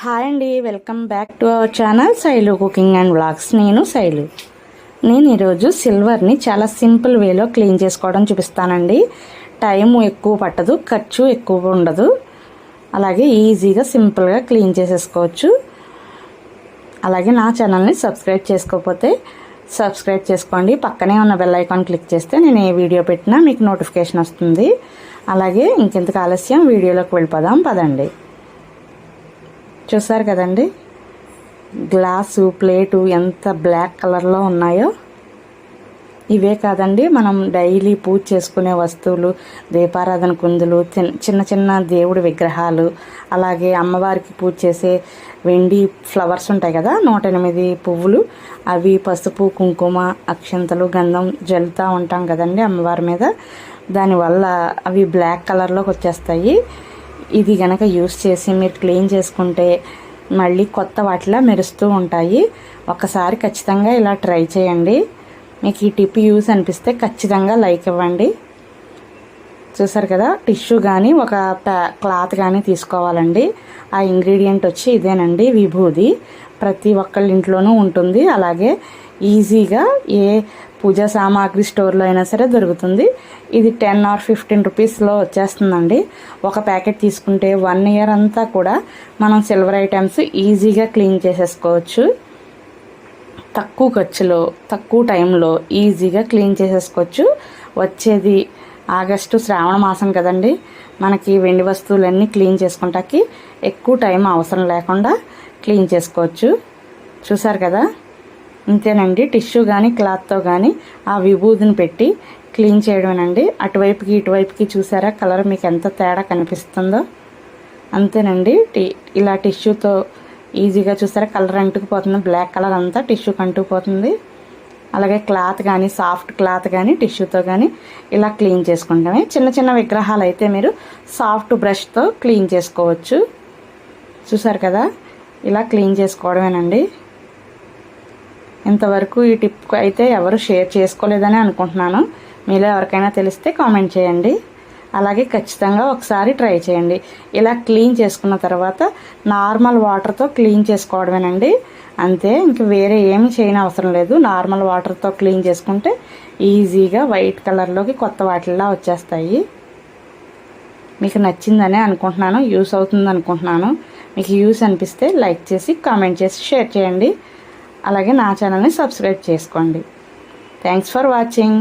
Hi అండి welcome back to our channel Shailu cooking and vlogs. నేను శైలు. నేను ఈరోజు సిల్వర్ని చాలా సింపుల్ వేలో క్లీన్ చేసుకోవడం చూపిస్తానండి. టైం ఎక్కువ పట్టదు ఖర్చు ఎక్కువ ఉండదు. అలాగే ఈజీగా సింపుల్గా క్లీన్ చేసేసుకోవచ్చు. అలాగే నా ఛానల్ని సబ్స్క్రైబ్ చేసుకోకపోతే సబ్స్క్రైబ్ చేసుకోండి. పక్కనే ఉన్న బెల్ ఐకాన్ క్లిక్ చేస్తే నేను ఏ వీడియో పెట్టినా మీకు నోటిఫికేషన్ వస్తుంది. అలాగే ఇంకెంతకు ఆలస్యం వీడియోలోకి వెళ్ళిపోదాం పదండి. చూసారు కదండి? గ్లాసు ప్లేటు ఎంత బ్లాక్ కలర్లో ఉన్నాయో. ఇవే కాదండి మనం డైలీ పూజ చేసుకునే వస్తువులు దీపారాధన కుందులు చిన్న చిన్న చిన్న దేవుడి విగ్రహాలు అలాగే అమ్మవారికి పూజ చేసే వెండి ఫ్లవర్స్ ఉంటాయి కదా నూట ఎనిమిది పువ్వులు. అవి పసుపు కుంకుమ అక్షంతలు గంధం జల్లుతూ ఉంటాం కదండి అమ్మవారి మీద. దానివల్ల అవి బ్లాక్ కలర్లోకి వచ్చేస్తాయి. ఇది గనక యూస్ చేసి మీరు క్లీన్ చేసుకుంటే మళ్ళీ కొత్త వాటిలా మెరుస్తూ ఉంటాయి. ఒకసారి ఖచ్చితంగా ఇలా ట్రై చేయండి. మీకు ఈ టిప్ యూస్ అనిపిస్తే ఖచ్చితంగా లైక్ ఇవ్వండి. చూసారు కదా టిష్యూ కానీ ఒక ప్యా క్లాత్ కానీ తీసుకోవాలండి. ఆ ఇంగ్రీడియంట్ వచ్చి ఇదేనండి విభూది. ప్రతి ఒక్కళ్ళ ఇంట్లోనూ ఉంటుంది. అలాగే ఈజీగా ఏ పూజా సామాగ్రి స్టోర్లో అయినా సరే దొరుకుతుంది. ఇది టెన్ ఆర్ ఫిఫ్టీన్ రూపీస్లో వచ్చేస్తుందండి. ఒక ప్యాకెట్ తీసుకుంటే వన్ ఇయర్ అంతా కూడా మనం సిల్వర్ ఐటమ్స్ ఈజీగా క్లీన్ చేసేసుకోవచ్చు. తక్కువ ఖర్చులో తక్కువ టైంలో ఈజీగా క్లీన్ చేసేసుకోవచ్చు. వచ్చేది ఆగస్టు శ్రావణ మాసం కదండి. మనకి వెండి వస్తువులన్నీ క్లీన్ చేసుకుంటాకి ఎక్కువ టైం అవసరం లేకుండా క్లీన్ చేసుకోవచ్చు. చూసారు కదా? ఇంతేనండి. టిష్యూ కానీ క్లాత్తో కానీ ఆ విభూతిని పెట్టి క్లీన్ చేయడమేనండి. అటువైపుకి ఇటువైపుకి చూసారా? కలర్ మీకు ఎంత తేడా కనిపిస్తుందో. అంతేనండి. టి ఇలా టిష్యూతో ఈజీగా చూసారా? కలర్ అంటుకుపోతుంది. బ్లాక్ కలర్ అంతా టిష్యూకి అంటుకుపోతుంది అలాగే క్లాత్ కానీ సాఫ్ట్ క్లాత్ కానీ టిష్యూతో కానీ ఇలా క్లీన్ చేసుకుంటామే. చిన్న చిన్న విగ్రహాలు అయితే మీరు సాఫ్ట్ బ్రష్తో క్లీన్ చేసుకోవచ్చు. చూసారు కదా? ఇలా క్లీన్ చేసుకోవడమేనండి. ఇంతవరకు ఈ టిప్ అయితే ఎవరు షేర్ చేసుకోలేదని అనుకుంటున్నాను. మీలో ఎవరికైనా తెలిస్తే కామెంట్ చేయండి. అలాగే ఖచ్చితంగా ఒకసారి ట్రై చేయండి. ఇలా క్లీన్ చేసుకున్న తర్వాత నార్మల్ వాటర్తో క్లీన్ చేసుకోవడమేనండి. అంతే ఇంక వేరే ఏమి చేయని అవసరం లేదు. నార్మల్ వాటర్తో క్లీన్ చేసుకుంటే ఈజీగా వైట్ కలర్లోకి కొత్త వాటిల్లా వచ్చేస్తాయి. మీకు నచ్చిందనే అనుకుంటున్నాను యూస్ అవుతుంది అనుకుంటున్నాను. మీకు యూస్ అనిపిస్తే లైక్ చేసి కామెంట్ చేసి షేర్ చేయండి. అలాగే నా ఛానల్ని సబ్స్క్రైబ్ చేసుకోండి. Thanks for watching.